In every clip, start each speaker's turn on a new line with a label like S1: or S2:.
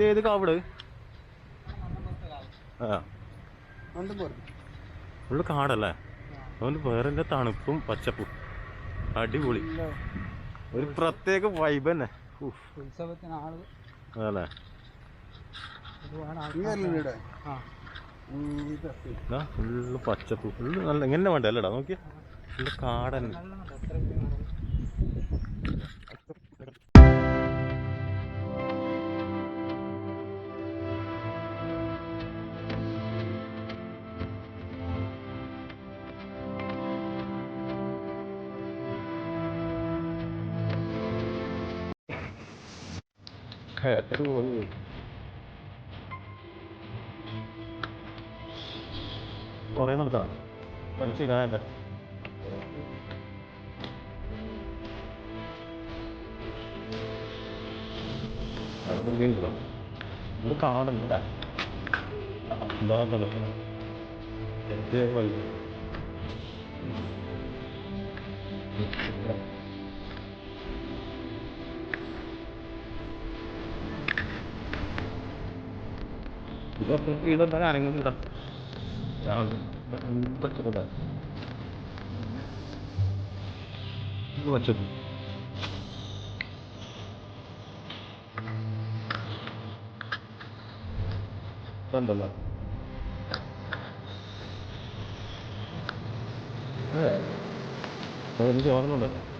S1: ഇത് ഇത് ഏത് കാവട് ആ. ഫുള്ള് കാടല്ലേ? അതുകൊണ്ട് വേറെ തണുപ്പും പച്ചപ്പും. അടിപൊളി. ഒരു പ്രത്യേക വൈബ് തന്നെ. ഇതാ ഫുള്ള് പച്ചപ്പ്. ഫുള്ള് നല്ല എങ്ങനെ വേണ്ട? അല്ലടാ നോക്കിയ. ഫുള്ള് കാടൻ.
S2: അത്രയ്ക്ക്
S1: കുറേ നടക്കാം മനസ്സിലായല്ലേ ഇത് കാണണ്ട എന്താ ഇതെന്താ അനങ്ങുന്നുണ്ടോ പച്ചപ്പ് കണ്ടല്ലോ. എനിക്ക് ഓർമ്മയുണ്ട്.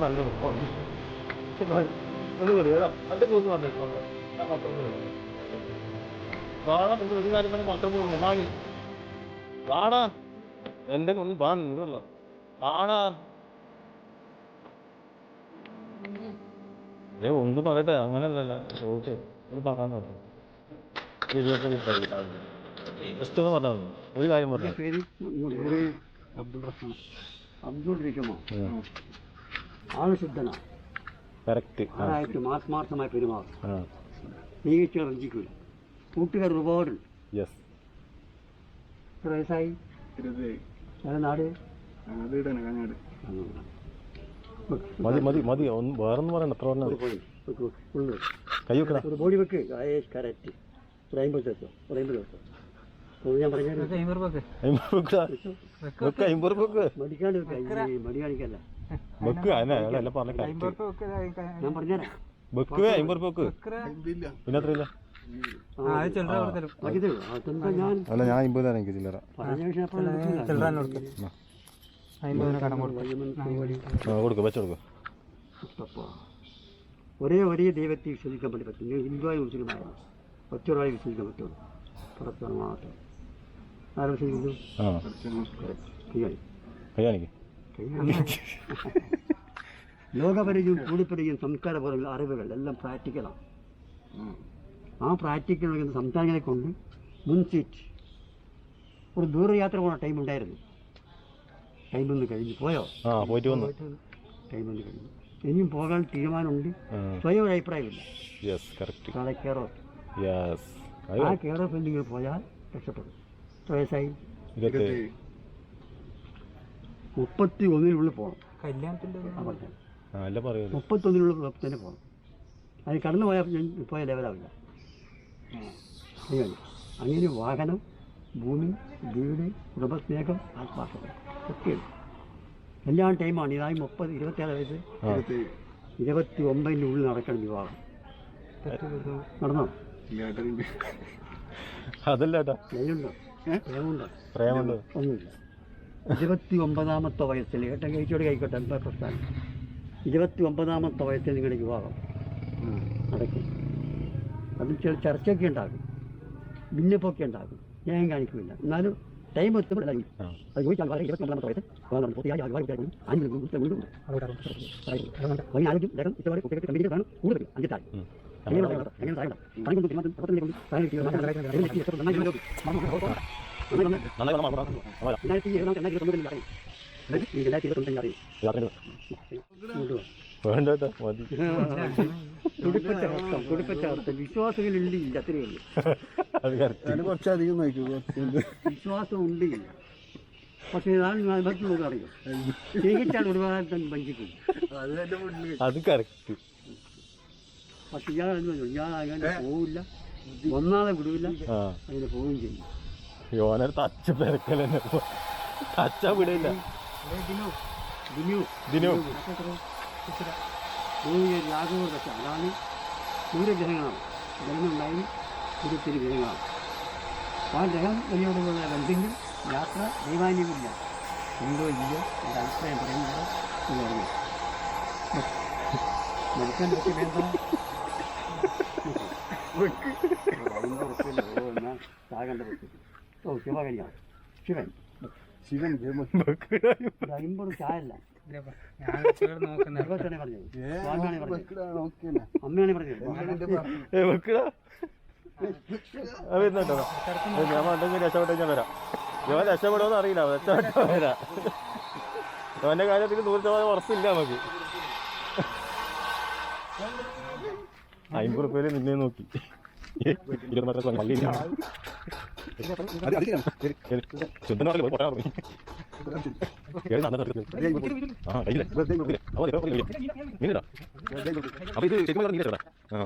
S1: നല്ലത് വാടാ എന്റെ ഒന്ന് വാ നിന്നല്ലോ വാടാ. ഏ ഒന്ന് പറയട്ടെ. അങ്ങനെയല്ലല്ല ചോദിച്ചേ. ഒന്ന് പറയാൻ പറഞ്ഞു. ജസ്റ്റ് ഒന്ന് പറഞ്ഞാൽ മതി. ഒരു കാര്യം പറഞ്ഞു
S3: പേര് ഒരു അബ്ദുൾ റഹ്മാൻ. അബ്ദുൾ ഇരിക്കുമോ? ആൾ ശുദ്ധനാ.
S1: കറക്റ്റ്.
S3: ആളായിട്ട് ആത്മാർത്ഥമായി പെരുമാറും
S1: ആ.
S3: നീങ്ങിച്ച് റഞ്ചിക്കൂല കൂട്ടുകാർ ഒരുപാടുണ്ട്.
S1: യെസ്
S3: വയസ്സായി?
S1: മതി മതി മതി. ഒന്ന് വേറൊന്നും പറയണ്ട. എത്ര പറഞ്ഞാൽ കൈ
S3: ഒരു ബോഡി വെക്ക്. കറക്റ്റ് ഒരു അമ്പത് ദിവസം ഒരു അമ്പത് ദിവസം.
S1: പിന്നെ
S3: ഞാൻ
S1: അല്ല ഞാൻ അമ്പത് തരാം. എനിക്ക് ചില്ലറ
S3: പറഞ്ഞ ശേഷം അപ്പോൾ നടക്കില്ല.
S2: ചില്ലറ കൊടുക്കും അമ്പതിന് കടം കൊടുക്കും
S1: ആ കൊടുക്ക് വെച്ച് കൊടുക്ക്
S3: മുസ്തഫ. ഒരേ ഒരേ ദൈവത്തെ വിശ്വസിക്കാൻ വേണ്ടി പറ്റും നിങ്ങൾ ഹിന്ദുവായി മുസ്ലിമായിരുന്നു ഒറ്റൊരാളെ വിശ്വസിക്കാൻ പറ്റുള്ളൂ പുറത്താണ് മാത്രം ആരും വിശ്വസിക്കുന്നു
S1: ആ
S3: കൈയായി
S1: കയ്യാണിക്ക്
S3: ലോകപരിചയം കൂടിപ്പരിചയം സംസ്കാരപരങ്ങൾ അറിവുകൾ എല്ലാം പ്രാക്ടിക്കലാണ് ആ പ്രാക്ടിക്കൽ നൽകുന്ന സംസ്ഥാനങ്ങളെ കൊണ്ട് മുൻ സീറ്റ് ഒരു ദൂരയാത്ര പോണ ടൈം ഉണ്ടായിരുന്നു ടൈം ഒന്ന് കഴിഞ്ഞു പോയോ
S1: ആ പോയിട്ട് വന്നു.
S3: ടൈം ഒന്ന് കഴിഞ്ഞു ഇനിയും പോകാൻ തീരുമാനമുണ്ട്. സ്വയം ഒരു അഭിപ്രായമില്ല.
S1: യെസ് കറക്റ്റ്
S3: നാളെ കെയർ
S1: യെസ്
S3: ആ കെയർ ഓഫ് എന്തെങ്കിലും പോയാൽ രക്ഷപ്പെടും. വയസ്സായി? മുപ്പത്തി ഒന്നിനുള്ളിൽ പോകണം
S2: കല്യാണത്തിന്റെ
S1: മുപ്പത്തി
S3: ഒന്നിനുള്ളിൽ തന്നെ പോകണം അത് കടന്നു പോയാൽ ഞാൻ പോയ ലെവലാവില്ല അങ്ങനെ അങ്ങനെ വാഹനം ഭൂമി വീട് കുടുംബസ്നേഹം ആത്മാർത്ഥത. ഒക്കെ. എല്ലാം ടൈമാണ് ഇതായി മുപ്പത് ഇരുപത്തേഴ് വയസ്സ്. ഇരുപത്തി ഒമ്പതിന്റെ ഉള്ളിൽ നടക്കണം വിവാഹം. നടന്നോ?
S1: അതല്ല ഏട്ടാ
S3: ലൈനുണ്ടോ പ്രേമുണ്ടോ ഒന്നുമില്ല. ഇരുപത്തി ഒമ്പതാമത്തെ വയസ്സിൽ ഏട്ടൻ കഴിച്ചോട് കഴിക്കട്ടെ എന്താ പ്രസ്ഥാനം ഇരുപത്തി ഒമ്പതാമത്തെ വയസ്സിൽ നിങ്ങളുടെ വിവാഹം നടക്കും. അതിൽ ചില ചർച്ചയൊക്കെ ഉണ്ടാകും. ഭിന്നപ്പൊക്കെ ഉണ്ടാകും. ഞാൻ കാണിക്കില്ല എന്നാലും ടൈം എത്തുമ്പോൾ എല്ലാം അത് ചോദിച്ചാൽ വളരെ വയസ്സ്. പൂർത്തിയായി. അഞ്ച് ആരോഗ്യം കുട്ടികൾക്ക് കമ്പനികളാണ് കൂടുതൽ തീരുമാനം പ്രവർത്തനത്തിലേക്ക് രണ്ടായിരത്തി ഇരുപത്തൊമ്പതിൽ രണ്ടായിരത്തി ഇരുപത്തൊമ്പതിൽ അറിയും.
S1: വേണ്ട കേട്ടോ മതി
S3: ഇല്ല അത്രയേ ഉള്ളൂ
S1: അത് കറക്റ്റ്
S4: കുറച്ചധികം നോക്കൂ
S3: വിശ്വാസം ഉണ്ട് ഇല്ല പക്ഷേ ഇതാണ് മറ്റുള്ളത് അറിയും? സ്നേഹിച്ചാൽ ഒരുപാട് തന്നെ വഞ്ചിക്കും.
S4: അത്
S1: കറക്റ്റ്
S3: പക്ഷെ ഇയാൾ ഞാൻ അങ്ങനെ പോവില്ല. ഒന്നാതെ വിടില്ല. അങ്ങനെ പോവുകയും ചെയ്യും.
S1: തച്ച തച്ച വിടില്ല.
S3: ദിനു.
S1: ദിനു.
S3: രാഘവ ദശ അതാണ് സൂര്യഗ്രഹങ്ങളാണ്. ഗ്രഹമുണ്ടായി ഇരുപത്തിരി ഗ്രഹങ്ങളാണ്. ആ ഗ്രഹം ബന്ധങ്ങൾ യാത്ര ദൈവാന്യമില്ല. ഉണ്ടോ ഇല്ലയോ എന്റെ അഭിപ്രായം പറയുന്നത് എന്ന് പറഞ്ഞു. ഓ ശിവകന്യാണ് ശിവൻ.
S4: ശിവൻ
S3: ചായല്ല.
S2: ഞാൻ
S3: അമ്മയാണ് പറഞ്ഞത്
S1: വരുന്നുണ്ടോ ഞാൻ ഉണ്ടെങ്കിൽ രക്ഷപ്പെട്ട ഞാൻ വരാം. ഇവൻ രക്ഷപ്പെടുമെന്ന് അറിയില്ല രക്ഷപ്പെട്ടോ വരാം. അവന്റെ കാര്യത്തിൽ നൂറ് ശതമാനം ഉറപ്പില്ല നമുക്ക്. അമ്പത് റുപ്യയിൽ നിന്നെ നോക്കി. ഇരുപത്തിമൂന്ന് പള്ളിയില്ല അപ്പൊ ഇത് ശരിക്കും ആ.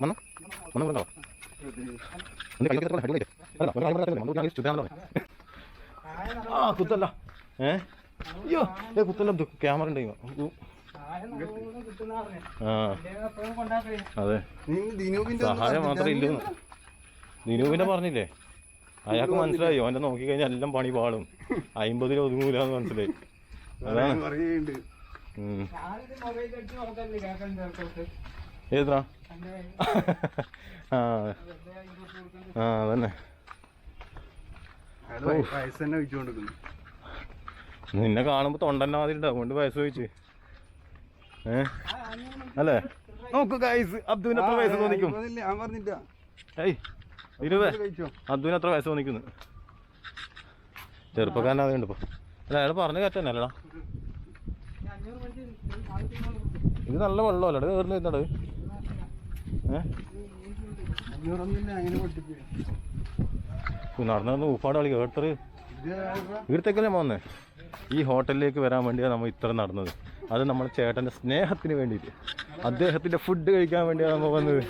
S1: വന്നോ? വന്നോ, കുത്തല്ല ഏ അയ്യോ ഏ കുത്തല്ല ക്യാമറ ഉണ്ട് അതെ.
S4: ദിനൂപിന്റെ
S1: സഹായം മാത്രമേ ഇല്ലൂ ദിനൂപിനെ പറഞ്ഞില്ലേ? അയാൾക്ക് മനസ്സിലായി? അവന്റെ നോക്കി കഴിഞ്ഞാൽ എല്ലാം പണി പാളും. അമ്പതിൽ ഒതുങ്ങൂല മനസ്സിലായി. അതാണ്. ഏതാ ആ. ആ അതന്നെ. നിന്നെ കാണുമ്പോ തൊണ്ടന്നെ മാതിരി ഉണ്ടാവും കൊണ്ട് വയസ്സ് ചോദിച്ച്. ഏ? അല്ലേ? നോക്ക് ഗൈസ് അബ്ദുവിന് എത്ര വയസ്സ് തോന്നിക്കും? ഏയ്
S4: കഴിച്ചോ?
S1: അബ്ദുവിന് എത്ര വയസ്സ് തോന്നിക്കുന്നു? ചെറുപ്പക്കാരനാകുന്നുണ്ട് ഇപ്പൊ. അല്ല അയാൾ പറഞ്ഞു കറ്റന്നെ അല്ലടാ ഇത് നല്ല വെള്ളമല്ല? ഇത് കയറുന്ന വരുന്നുണ്ട് ഏഹ് നടന്നു ഉപ്പാട് കളി കേട്ടറ്? ഇവിടത്തേക്കല്ലേ പോന്നേ? ഈ ഹോട്ടലിലേക്ക് വരാൻ വേണ്ടിയാണ് നമ്മൾ ഇത്ര നടന്നത്. അത് നമ്മുടെ ചേട്ടന്റെ സ്നേഹത്തിന് വേണ്ടിയിട്ട്. അദ്ദേഹത്തിന്റെ ഫുഡ് കഴിക്കാൻ വേണ്ടിയാണ് നമ്മൾ വന്നത്.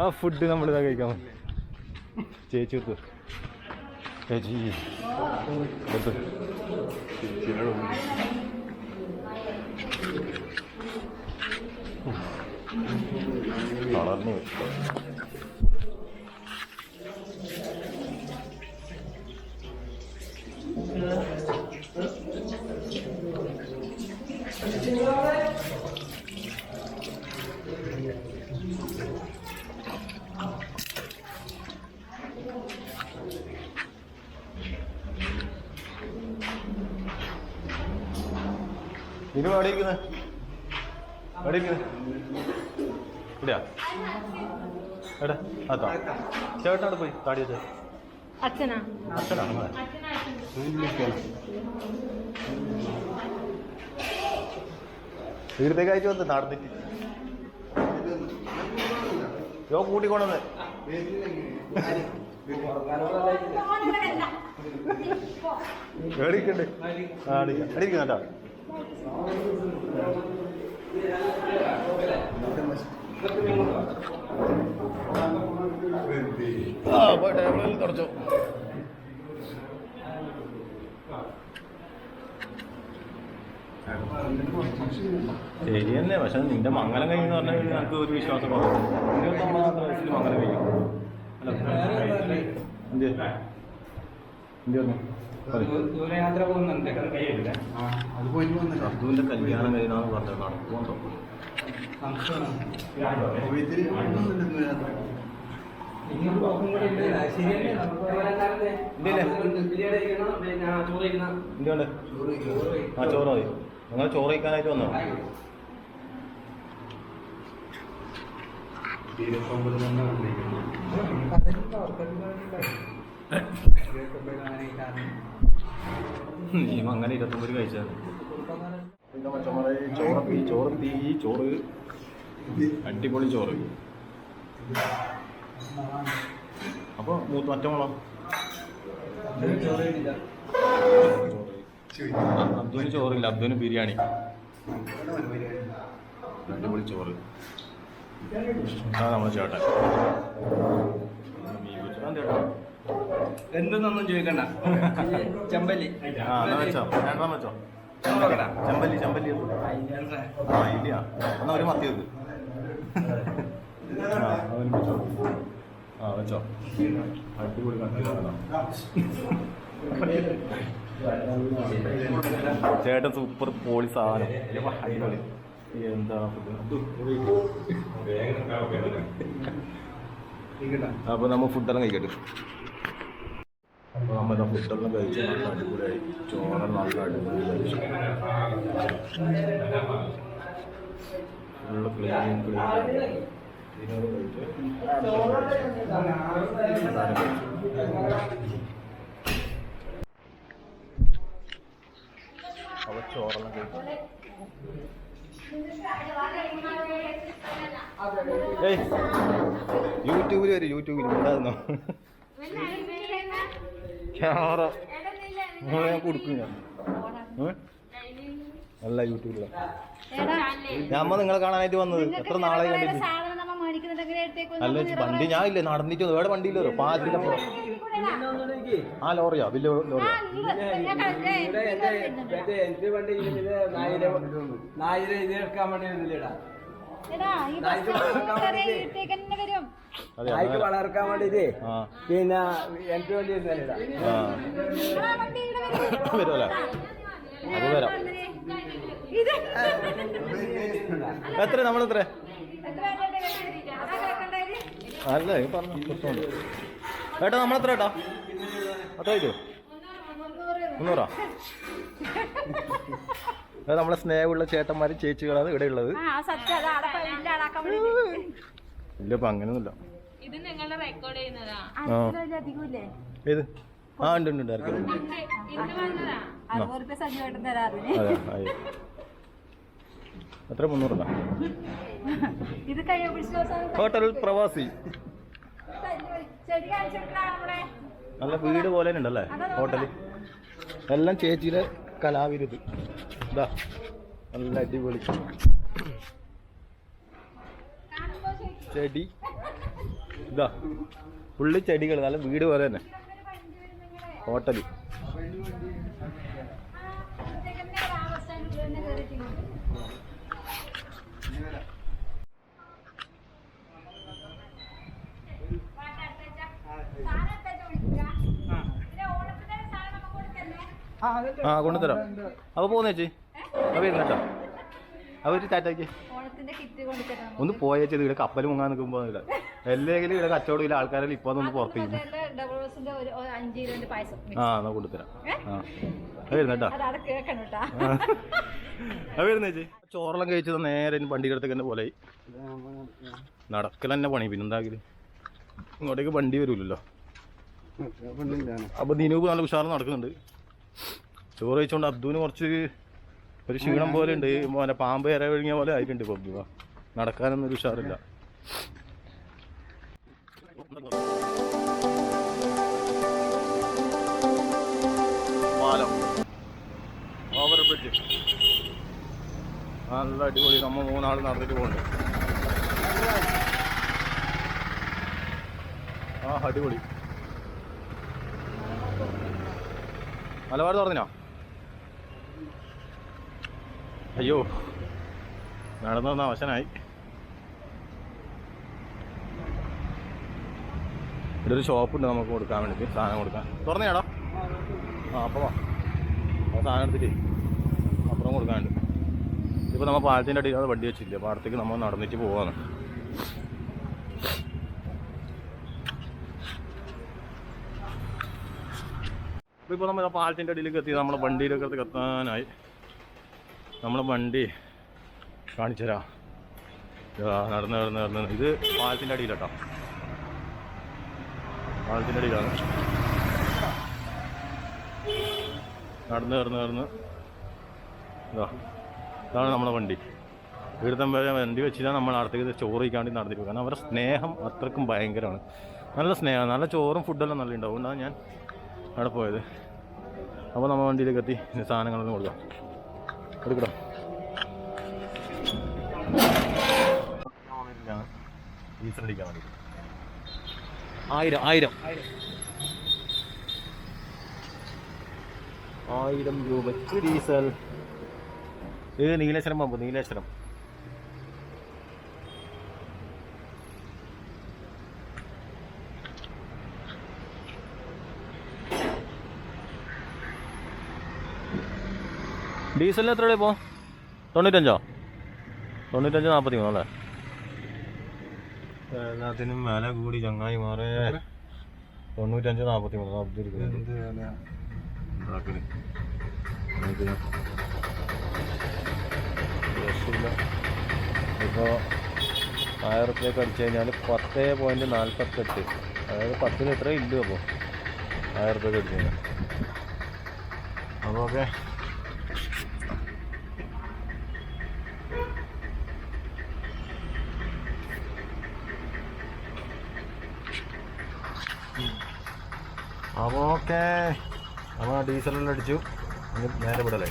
S1: ആ ഫുഡ് നമ്മൾ ഇതാ കഴിക്കാൻ വന്നത്. ചേച്ചി എടുത്തു. ചേച്ചി. എടുത്തു പോയി. ഇനി എവിടെ ഇരിക്കുന്നത് എവിടെ ഇരിക്കുന്നത് ഇവിടെയാ? എവിടെ? അതാ ചേട്ടനോട് പോയി താടി വെച്ച.
S5: അച്ഛനാ.
S1: അച്ഛനാണ് അയച്ചു വന്ന് നടന്നിട്ട് യോ കൂട്ടിക്കൊണ്ടത് എടിക്കണ്ട് അടിക്കാം കേട്ടോ. ആ തുടച്ചോ. ശരി തന്നെ പക്ഷെ നിന്റെ മംഗലം കഴിയുന്ന പറഞ്ഞാൽ നിനക്ക് ഒരു വിശ്വാസം കുറവ് വയസ്സിൽ മംഗലം കഴിയും അല്ല എന്ത്? എന്ത് പറഞ്ഞു? പറയ്.
S2: ദൂരയാത്ര പോകുന്നുണ്ട്.
S4: അത് പോയിട്ട് വന്നില്ല
S1: അബ്ദുവിന്റെ കല്യാണം കഴിയുന്ന പറഞ്ഞത് നടക്കുമെന്നോ കുവൈത്തിൽ ആ ചോറ് മതി. നിങ്ങൾ ചോറ് കഴിക്കാനായിട്ട് വന്നോ?
S4: ഇരുപത്തൊമ്പത് തന്നെ
S1: നീ അങ്ങനെ ഇരുപത്തൊമ്പത് കഴിച്ചാൽ ചോറ് മച്ചന്മാരെ ചോറ് തീ ചോറ്. അടിപൊളി ചോറ്. അപ്പോൾ മൂത്ത് മറ്റോളോ അബ്ദുവിന് ചോറില്ല അബ്ദുവിന് ബിരിയാണി. അടിപൊളി ചോറ്. നമ്മൾ നമ്മളെ ചേട്ടൻ. ചേട്ടാ
S2: എന്തെന്നൊന്നും ചോദിക്കണ്ട. ചെമ്പല്ലി.
S1: ആ എന്നാ വെച്ചോ. രണ്ടാം വെച്ചോ. ചെമ്പല്ലി. ചെമ്പല്ലി ആ ഇല്ല എന്നാ ഒരു മത്തി വെക്ക്. ആ ചേട്ടൻ സൂപ്പർ പോളി സാധനം. അപ്പോൾ നമ്മൾ ഫുഡെല്ലാം കഴിക്കട്ടെ. അപ്പോൾ നമ്മൾ ഫുഡെല്ലാം കഴിച്ച് അടിപൊളിയായി. ചോറെല്ലാം നല്ല അടിപൊളി ക്ലീൻ ഇതിനോട് കഴിച്ച് അവ ചോറെല്ലാം കഴിക്കും. ഏയ്. യൂട്യൂബിൽ വരും യൂട്യൂബിൽ ഉണ്ടായിരുന്നോ ക്യാമറ. മോളെ ഞാൻ കൊടുക്കും ഞാൻ? അല്ല യൂട്യൂബില. ഞാൻ നിങ്ങളെ കാണാനായിട്ട് വന്നത്. എത്ര നാളെ കണ്ടിട്ട് അല്ല വണ്ടി ഞാൻ ഇല്ലേ നടന്നിട്ട് വേറെ വണ്ടിയില്ലോ പാചകം ആ ലോറിയാ വലിയ ലോറിയാ.
S2: വണ്ടി വേണ്ടി നായിക്ക്. വളർക്കാൻ വേണ്ടിട്ട് പിന്നെ എനിക്ക് വേണ്ടി ഇരുന്നില്ലടാ
S1: ആ വരുമല്ലേ അത് വരാം. എത്ര? നമ്മളെത്ര? അല്ല പറഞ്ഞു. ഏട്ടാ നമ്മളെത്ര ഏട്ടാ? അത്ര കഴിക്കോ മുന്നൂറാ? അത് നമ്മളെ സ്നേഹമുള്ള ചേട്ടന്മാരും ചേച്ചികളാണ് ഇവിടെ ഉള്ളത്. ഇല്ല ഇപ്പൊ അങ്ങനെയൊന്നുമില്ല.
S5: ഇത് നിങ്ങളുടെ റെക്കോർഡ് ചെയ്യുന്നതാ?
S1: ആ ഏത്? ആ ഉണ്ട് ഉണ്ട് എത്ര
S6: മുന്നൂറ്
S1: ഹോട്ടൽ പ്രവാസി. നല്ല വീട് പോലെ തന്നെ ഉണ്ടല്ലേ? ഹോട്ടൽ എല്ലാം ചേച്ചിയുടെ കലാവിരുത്. ഇതാ നല്ല അടിപൊളി. ചെടി. ഇതാ ഫുള്ള് ചെടികൾ നല്ല വീട് പോലെ തന്നെ. ഹോട്ടൽ ആ കൊണ്ടുതരാം. അപ്പോൾ പോകുന്ന ചേച്ചി. അപ്പോൾ ഇരുന്നേട്ടാ ചാറ്റാക്കി ടാറ്റാക്കി
S6: ഓണത്തിന്റെ കിറ്റ് കൊണ്ടുതരണം
S1: ഒന്ന് പോയേച്ചത് ഇവിടെ കപ്പൽ മുങ്ങാൻ നിൽക്കുമ്പോൾ ഇല്ല. അല്ലെങ്കിലും ഇവിടെ കച്ചവടം ഇല്ല ആൾക്കാരെല്ലാം ഇപ്പോൾ ഒന്ന് പുറത്ത്
S6: ഒരു ഒരു
S1: ആ എന്നാ കൊണ്ടുതരാം. ആ. വരുന്നേട്ടാ
S6: അത്
S1: അത് വരുന്ന ചേച്ചി. ചോറെല്ലാം കഴിച്ചത് നേരെ അടുത്തേക്ക് തന്നെ പോലെ നടക്കൽ തന്നെ പണി പിന്നെന്താകിൽ ഇങ്ങോട്ടേക്ക് വണ്ടി വരൂലല്ലോ അപ്പൊ ദിനൂപ് നല്ല ഉഷാറ് നടക്കുന്നുണ്ട്. ചോറ് കഴിച്ചുകൊണ്ട് അബ്ദുവിന് കുറച്ച് ഒരു ക്ഷീണം പോലെ ഉണ്ട്. മോനെ പാമ്പ് ഇര വിഴുങ്ങിയ പോലെ ആയിട്ടുണ്ട് ഇപ്പൊ അബ്ദുവ നടക്കാനൊന്നും ഒരു ഉഷാറില്ല. ഓവർ ബ്രിഡ്ജ് നല്ല അടിപൊളി. നമ്മ മൂന്നാൾ നടന്നിട്ട് പോകുന്നുണ്ട് ആ അടിപൊളി. മലബാർ തുറന്നിനോ? അയ്യോ നടന്നു വന്ന അവശനായി. ഇവിടെ ഒരു ഷോപ്പുണ്ട് നമുക്ക് കൊടുക്കാൻ വേണ്ടിയിട്ട് സാധനം കൊടുക്കാൻ. തുറന്നേടാ. ആ അപ്പോൾ വാ. ആ സാധനം എടുത്തിട്ട്. അപ്പുറം കൊടുക്കാനുണ്ട്. ഇപ്പോൾ നമ്മൾ പാലത്തിന്റെ അടിയിൽ അത് വണ്ടി വെച്ചില്ല പാടത്തേക്ക് നമ്മൾ നടന്നിട്ട് പോവാണ്. ഇപ്പോൾ നമ്മൾ പാലത്തിന്റെ അടിയിലേക്ക് എത്തി നമ്മൾ വണ്ടിയിലേക്ക് എത്താനായി. നമ്മളെ വണ്ടി കാണിച്ചു തരാം ഇതാ, നടന്ന് നടന്ന് നടന്ന് ഇത് പാലത്തിന്റെ അടിയിലാട്ടോ. പാലത്തിന്റെ അടിയിലാണ്. നടന്ന് നടന്ന് നടന്ന്. ഇതാ ഇതാണ് നമ്മളെ വണ്ടി. ഇവിടുത്തെ വരെ വണ്ടി വെച്ചില്ല നമ്മൾ അടുത്തേക്ക് ചോറ് കഴിക്കാണ്ടി നടന്നിട്ട് കാരണം അവരുടെ സ്നേഹം അത്രക്കും ഭയങ്കരമാണ്. നല്ല സ്നേഹമാണ്. നല്ല ചോറും ഫുഡെല്ലാം നല്ല ഉണ്ടാവും. അതുകൊണ്ടാണ് ഞാൻ അവിടെ പോയത്. അപ്പോൾ നമ്മൾ വണ്ടിയിലേക്ക് എത്തി. സാധനങ്ങളൊന്നും കൊടുക്കാം. വേണ്ടി. ആയിരം ആയിരം. ആയിരം രൂപയ്ക്ക് ഡീസൽ. ഇത് നീലേശ്വരം പമ്പ് നീലേശ്വരം. ഡീസലിന് എത്ര ഇപ്പോൾ തൊണ്ണൂറ്റഞ്ചോ? തൊണ്ണൂറ്റഞ്ച് നാൽപ്പത്തി മൂന്നല്ലേ? എല്ലാത്തിനും വില കൂടി ചങ്ങായി മാറേ. തൊണ്ണൂറ്റഞ്ച് നാൽപ്പത്തി മൂന്ന്. ഇപ്പോൾ ആയിരം റുപ്യ അടിച്ചു കഴിഞ്ഞാൽ പത്ത് പോയിന്റ് നാൽപ്പത്തെട്ട് അതായത് പത്ത് ലിറ്ററേ ഇല്ല അപ്പോൾ ആയിരം റുപ്യ അടിച്ചു കഴിഞ്ഞാൽ അപ്പോൾ ഓക്കെ അപ്പോൾ ഓക്കെ നമ്മൾ ഡീസലെല്ലാം അടിച്ചു നേരെ വിടലേ.